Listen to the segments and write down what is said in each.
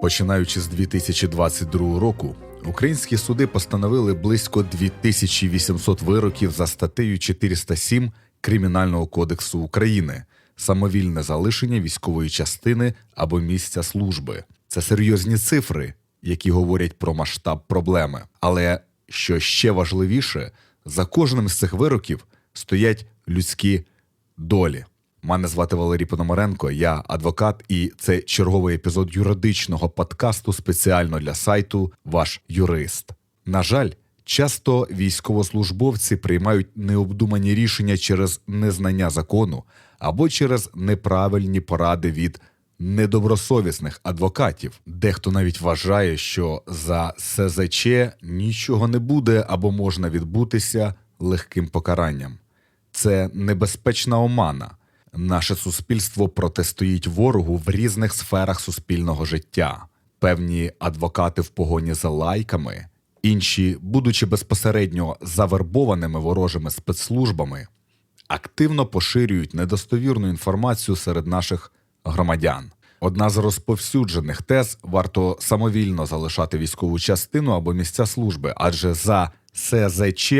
Починаючи з 2022 року, українські суди постановили близько 2800 вироків за статтею 407 Кримінального кодексу України самовільне залишення військової частини або місця служби. Це серйозні цифри, які говорять про масштаб проблеми. Але що ще важливіше, за кожним з цих вироків стоять людські долі. Мене звати Валерій Пономаренко, я адвокат, і це черговий епізод юридичного подкасту спеціально для сайту Ваш юрист. На жаль, часто військовослужбовці приймають необдумані рішення через незнання закону або через неправильні поради від недобросовісних адвокатів. Дехто навіть вважає, що за СЗЧ нічого не буде або можна відбутися легким покаранням. Це небезпечна омана. Наше суспільство протистоїть ворогу в різних сферах суспільного життя. Певні адвокати в погоні за лайками, інші, будучи безпосередньо завербованими ворожими спецслужбами, активно поширюють недостовірну інформацію серед наших громадян. Одна з розповсюджених тез варто самовільно залишати військову частину або місця служби, адже за СЗЧ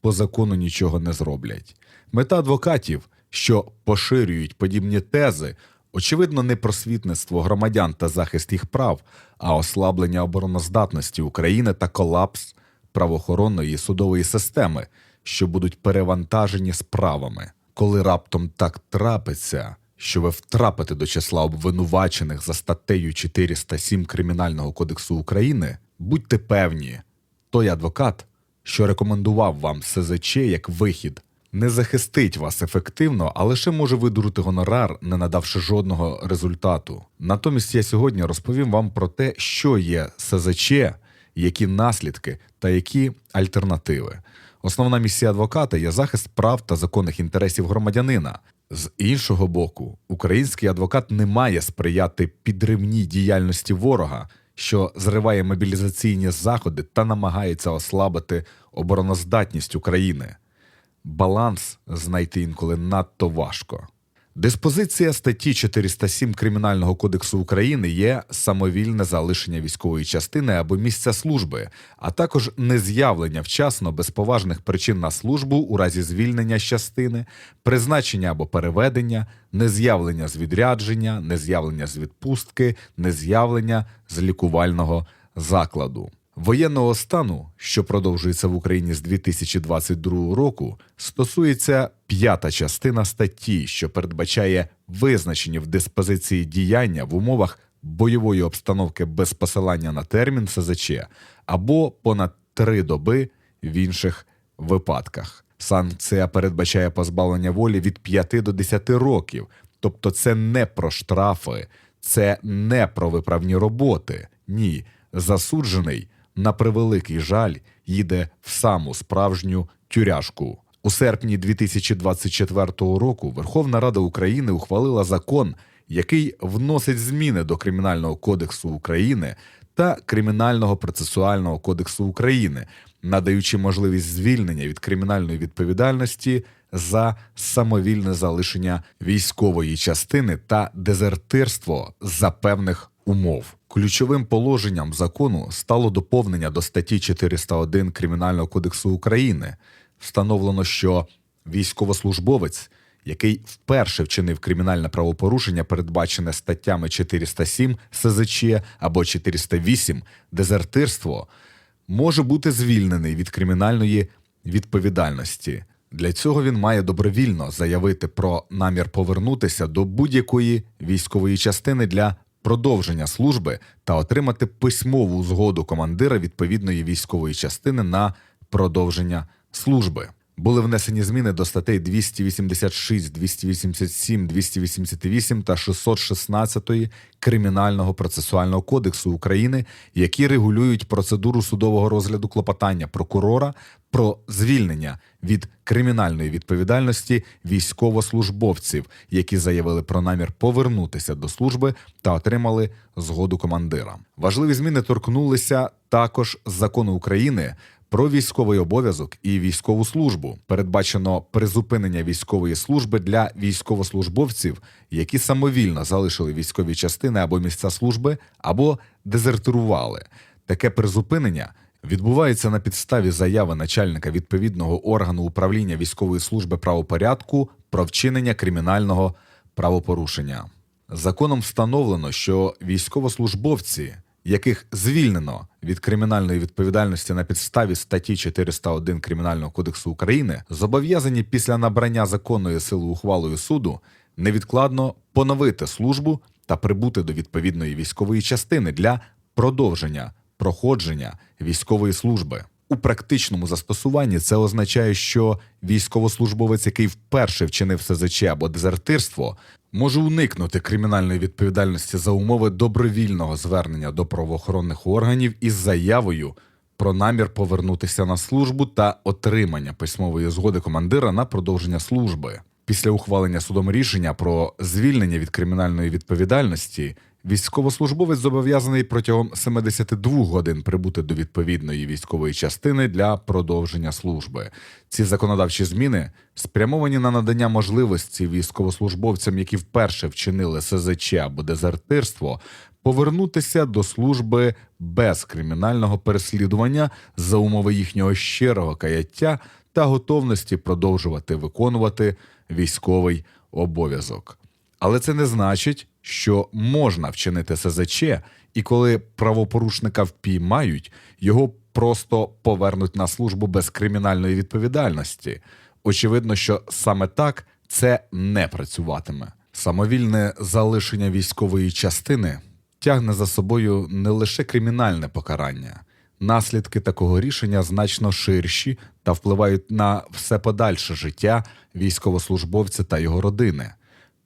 по закону нічого не зроблять. Мета адвокатів, що поширюють подібні тези, очевидно, не просвітництво громадян та захист їх прав, а ослаблення обороноздатності України та колапс правоохоронної і судової системи, що будуть перевантажені справами. Коли раптом так трапиться, що ви втрапите до числа обвинувачених за статтею 407 Кримінального кодексу України, будьте певні, той адвокат, що рекомендував вам СЗЧ як вихід, не захистить вас ефективно, а лише може видурити гонорар, не надавши жодного результату. Натомість я сьогодні розповім вам про те, що є СЗЧ, які наслідки та які альтернативи. Основна місія адвоката є захист прав та законних інтересів громадянина. З іншого боку, український адвокат не має сприяти підривній діяльності ворога, що зриває мобілізаційні заходи та намагається ослабити обороноздатність України. Баланс знайти інколи надто важко. Диспозиція статті 407 Кримінального кодексу України є самовільне залишення військової частини або місця служби, а також нез'явлення вчасно без поважних причин на службу у разі звільнення з частини, призначення або переведення, нез'явлення з відрядження, нез'явлення з відпустки, нез'явлення з лікувального закладу. Воєнного стану, що продовжується в Україні з 2022 року, стосується п'ята частина статті, що передбачає визначені в диспозиції діяння в умовах бойової обстановки без посилання на термін СЗЧ або понад три доби в інших випадках. Санкція передбачає позбавлення волі від 5 до 10 років, тобто це не про штрафи, це не про виправні роботи. Ні, засуджений на превеликий жаль, їде в саму справжню тюряшку. У серпні 2024 року Верховна Рада України ухвалила закон, який вносить зміни до Кримінального кодексу України та Кримінального процесуального кодексу України, надаючи можливість звільнення від кримінальної відповідальності за самовільне залишення військової частини та дезертирство за певних умов. Ключовим положенням закону стало доповнення до статті 401 Кримінального кодексу України. Встановлено, що військовослужбовець, який вперше вчинив кримінальне правопорушення, передбачене статтями 407 СЗЧ або 408 дезертирство, може бути звільнений від кримінальної відповідальності. Для цього він має добровільно заявити про намір повернутися до будь-якої військової частини для продовження служби та отримати письмову згоду командира відповідної військової частини на продовження служби. Були внесені зміни до статей 286, 287, 288 та 616 Кримінального процесуального кодексу України, які регулюють процедуру судового розгляду клопотання прокурора про звільнення від кримінальної відповідальності військовослужбовців, які заявили про намір повернутися до служби та отримали згоду командира. Важливі зміни торкнулися також закону України про військовий обов'язок і військову службу. Передбачено призупинення військової служби для військовослужбовців, які самовільно залишили військові частини або місця служби, або дезертирували. Таке призупинення відбувається на підставі заяви начальника відповідного органу управління військової служби правопорядку про вчинення кримінального правопорушення. Законом встановлено, що військовослужбовці, яких звільнено від кримінальної відповідальності на підставі статті 401 Кримінального кодексу України, зобов'язані після набрання законної сили ухвалою суду невідкладно поновити службу та прибути до відповідної військової частини для продовження проходження військової служби. У практичному застосуванні це означає, що військовослужбовець, який вперше вчинив СЗЧ або дезертирство, може уникнути кримінальної відповідальності за умови добровільного звернення до правоохоронних органів із заявою про намір повернутися на службу та отримання письмової згоди командира на продовження служби. Після ухвалення судом рішення про звільнення від кримінальної відповідальності військовослужбовець зобов'язаний протягом 72 годин прибути до відповідної військової частини для продовження служби. Ці законодавчі зміни спрямовані на надання можливості військовослужбовцям, які вперше вчинили СЗЧ або дезертирство, повернутися до служби без кримінального переслідування за умови їхнього щирого каяття та готовності продовжувати виконувати військовий обов'язок. Але це не значить, що можна вчинити СЗЧ, і коли правопорушника впіймають, його просто повернуть на службу без кримінальної відповідальності. Очевидно, що саме так це не працюватиме. Самовільне залишення військової частини тягне за собою не лише кримінальне покарання. Наслідки такого рішення значно ширші та впливають на все подальше життя військовослужбовця та його родини.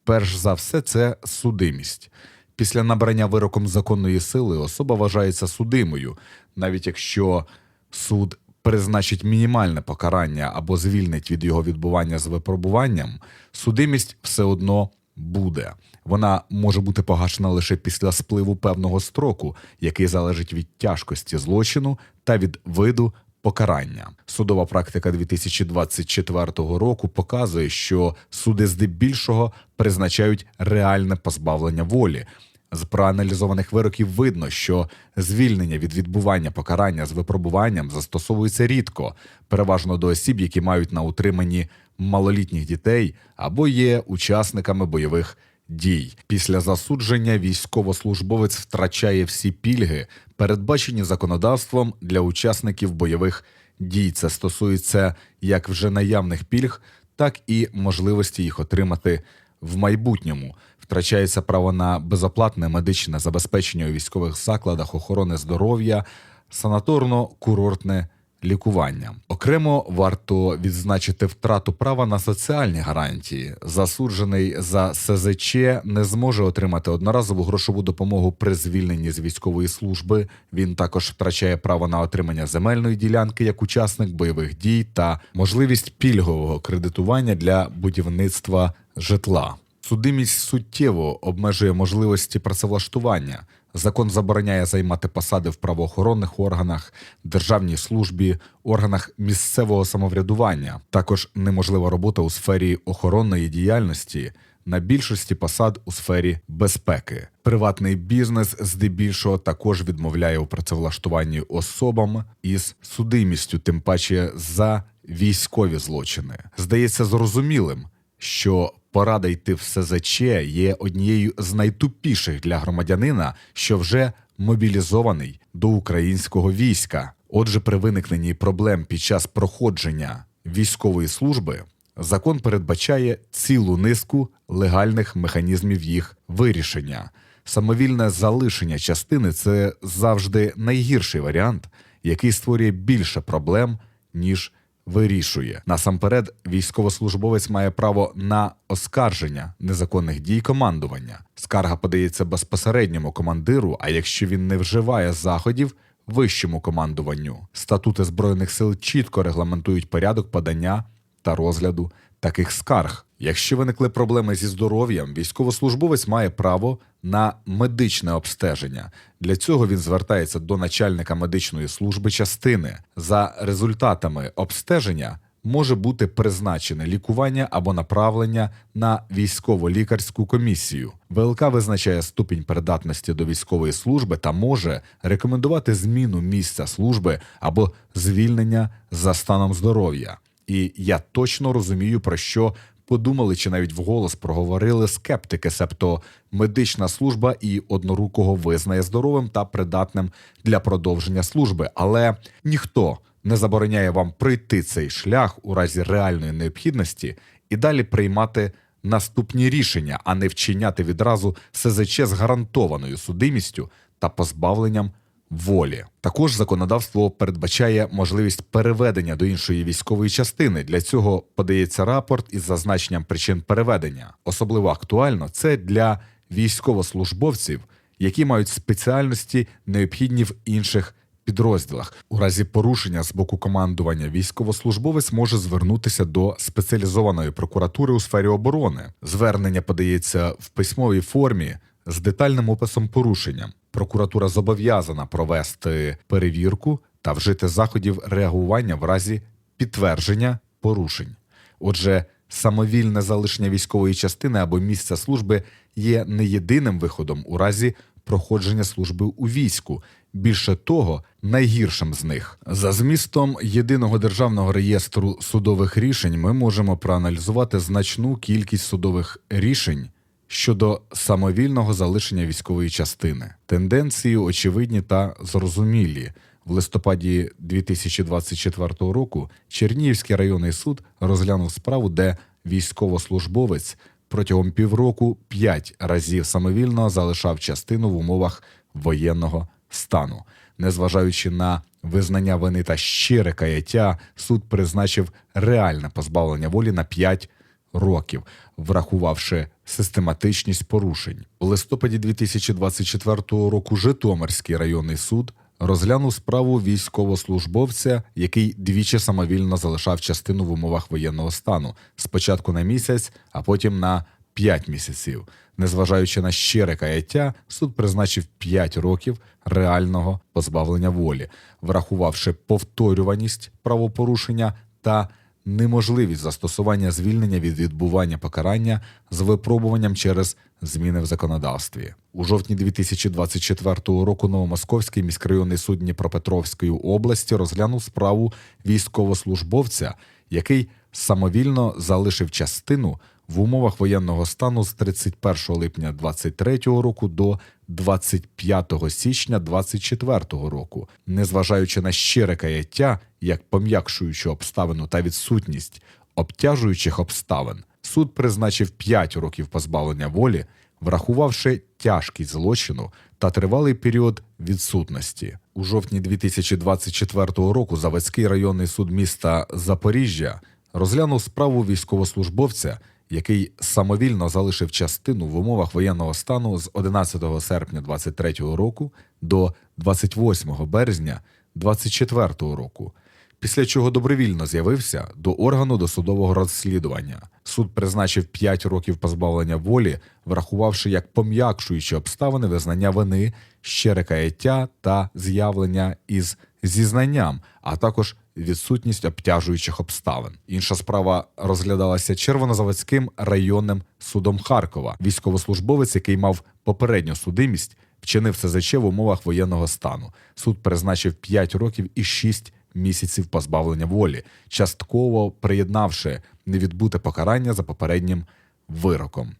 Перш за все, це судимість. Після набрання вироком законної сили особа вважається судимою, навіть якщо суд призначить мінімальне покарання або звільнить від його відбування з випробуванням, судимість все одно буде. Вона може бути погашена лише після спливу певного строку, який залежить від тяжкості злочину та від виду покарання. Судова практика 2024 року показує, що суди здебільшого призначають реальне позбавлення волі. З проаналізованих вироків видно, що звільнення від відбування покарання з випробуванням застосовується рідко, переважно до осіб, які мають на утриманні малолітніх дітей або є учасниками бойових дій. Після засудження військовослужбовець втрачає всі пільги, передбачені законодавством для учасників бойових дій. Це стосується як вже наявних пільг, так і можливості їх отримати в майбутньому. Втрачається право на безоплатне медичне забезпечення у військових закладах охорони здоров'я, санаторно-курортне лікування. Окремо варто відзначити втрату права на соціальні гарантії. Засуджений за СЗЧ не зможе отримати одноразову грошову допомогу при звільненні з військової служби. Він також втрачає право на отримання земельної ділянки як учасник бойових дій та можливість пільгового кредитування для будівництва житла. Судимість суттєво обмежує можливості працевлаштування. Закон забороняє займати посади в правоохоронних органах, державній службі, органах місцевого самоврядування. Також неможлива робота у сфері охоронної діяльності. На більшості посад у сфері безпеки приватний бізнес здебільшого також відмовляє у працевлаштуванні особам із судимістю, тим паче за військові злочини. Здається зрозумілим, що порада йти в СЗЧ є однією з найтупіших для громадянина, що вже мобілізований до українського війська. Отже, при виникненні проблем під час проходження військової служби закон передбачає цілу низку легальних механізмів їх вирішення. Самовільне залишення частини це завжди найгірший варіант, який створює більше проблем, ніж вирішує. Насамперед, військовослужбовець має право на оскарження незаконних дій командування. Скарга подається безпосередньому командиру, а якщо він не вживає заходів, вищому командуванню. Статути Збройних сил чітко регламентують порядок подання та розгляду таких скарг. Якщо виникли проблеми зі здоров'ям, військовослужбовець має право на медичне обстеження. Для цього він звертається до начальника медичної служби частини. За результатами обстеження може бути призначене лікування або направлення на військово-лікарську комісію. ВЛК визначає ступінь придатності до військової служби та може рекомендувати зміну місця служби або звільнення за станом здоров'я. І я точно розумію, про що подумали чи навіть вголос проговорили скептики, себто медична служба і однорукого визнає здоровим та придатним для продовження служби, але ніхто не забороняє вам пройти цей шлях у разі реальної необхідності і далі приймати наступні рішення, а не вчиняти відразу СЗЧ з гарантованою судимістю та позбавленням волі. Також законодавство передбачає можливість переведення до іншої військової частини. Для цього подається рапорт із зазначенням причин переведення. Особливо актуально це для військовослужбовців, які мають спеціальності, необхідні в інших підрозділах. У разі порушення з боку командування військовослужбовець може звернутися до спеціалізованої прокуратури у сфері оборони. Звернення подається в письмовій формі з детальним описом порушення. Прокуратура зобов'язана провести перевірку та вжити заходів реагування в разі підтвердження порушень. Отже, самовільне залишення військової частини або місця служби є не єдиним виходом у разі проходження служби у війську. Більше того, найгіршим з них за змістом єдиного державного реєстру судових рішень ми можемо проаналізувати значну кількість судових рішень щодо самовільного залишення військової частини. Тенденції очевидні та зрозумілі. В листопаді 2024 року Чернігівський районний суд розглянув справу, де військовослужбовець протягом півроку п'ять разів самовільно залишав частину в умовах воєнного стану. Незважаючи на визнання вини та щире каяття, суд призначив реальне позбавлення волі на 5 років, врахувавши систематичність порушень. У листопаді 2024 року Житомирський районний суд розглянув справу військовослужбовця, який двічі самовільно залишав частину в умовах воєнного стану спочатку на місяць, а потім на 5 місяців. Незважаючи на щире каяття, суд призначив 5 років реального позбавлення волі, врахувавши повторюваність правопорушення та неможливість застосування звільнення від відбування покарання з випробуванням через зміни в законодавстві. У жовтні 2024 року Новомосковський міськрайонний суд Дніпропетровської області розглянув справу військовослужбовця, який самовільно залишив частину в умовах воєнного стану з 31 липня 2023 року до 25 січня 2024 року, незважаючи на щире каяття як пом'якшуючу обставину та відсутність обтяжуючих обставин, суд призначив 5 років позбавлення волі, врахувавши тяжкість злочину та тривалий період відсутності. У жовтні 2024 року Заводський районний суд міста Запоріжжя розглянув справу військовослужбовця, який самовільно залишив частину в умовах воєнного стану з 11 серпня 2023 року до 28 березня 2024 року, після чого добровільно з'явився до органу досудового розслідування. Суд призначив 5 років позбавлення волі, врахувавши як пом'якшуючі обставини визнання вини, щире каяття та з'явлення із зізнанням, а також відсутність обтяжуючих обставин. Інша справа розглядалася Червонозаводським районним судом Харкова. Військовослужбовець, який мав попередню судимість, вчинив СЗЧ в умовах воєнного стану. Суд призначив 5 років і 6 місяців позбавлення волі, частково приєднавши невідбуте покарання за попереднім вироком.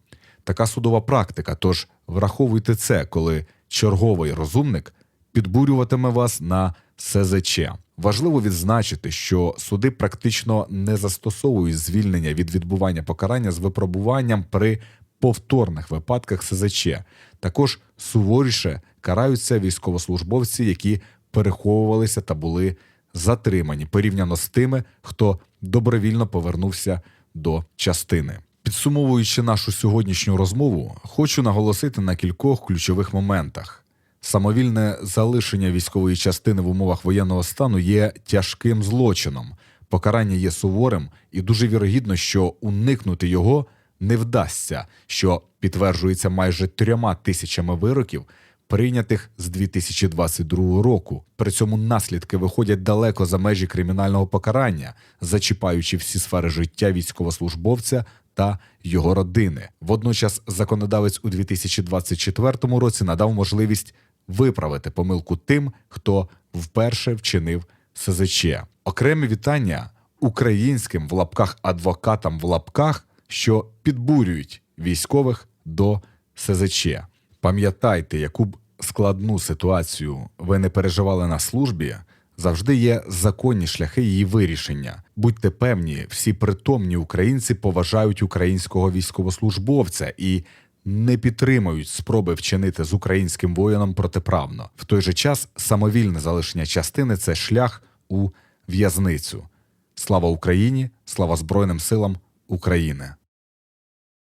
Така судова практика. Тож враховуйте це, коли черговий розумник підбурюватиме вас на СЗЧ. Важливо відзначити, що суди практично не застосовують звільнення від відбування покарання з випробуванням при повторних випадках СЗЧ. Також суворіше караються військовослужбовці, які переховувалися та були затримані порівняно з тими, хто добровільно повернувся до частини. Підсумовуючи нашу сьогоднішню розмову, хочу наголосити на кількох ключових моментах. Самовільне залишення військової частини в умовах воєнного стану є тяжким злочином. Покарання є суворим, і дуже вірогідно, що уникнути його не вдасться, що підтверджується майже трьома тисячами вироків, прийнятих з 2022 року. При цьому наслідки виходять далеко за межі кримінального покарання, зачіпаючи всі сфери життя військовослужбовця та його родини. Водночас законодавець у 2024 році надав можливість виправити помилку тим, хто вперше вчинив СЗЧ. Окреме вітання українським в лапках адвокатам в лапках, що підбурюють військових до СЗЧ. Пам'ятайте, яку б складну ситуацію ви не переживали на службі, завжди є законні шляхи її вирішення. Будьте певні, всі притомні українці поважають українського військовослужбовця і не підтримують спроби вчинити з українським воїном протиправно. В той же час самовільне залишення частини це шлях у в'язницю. Слава Україні! Слава Збройним силам України!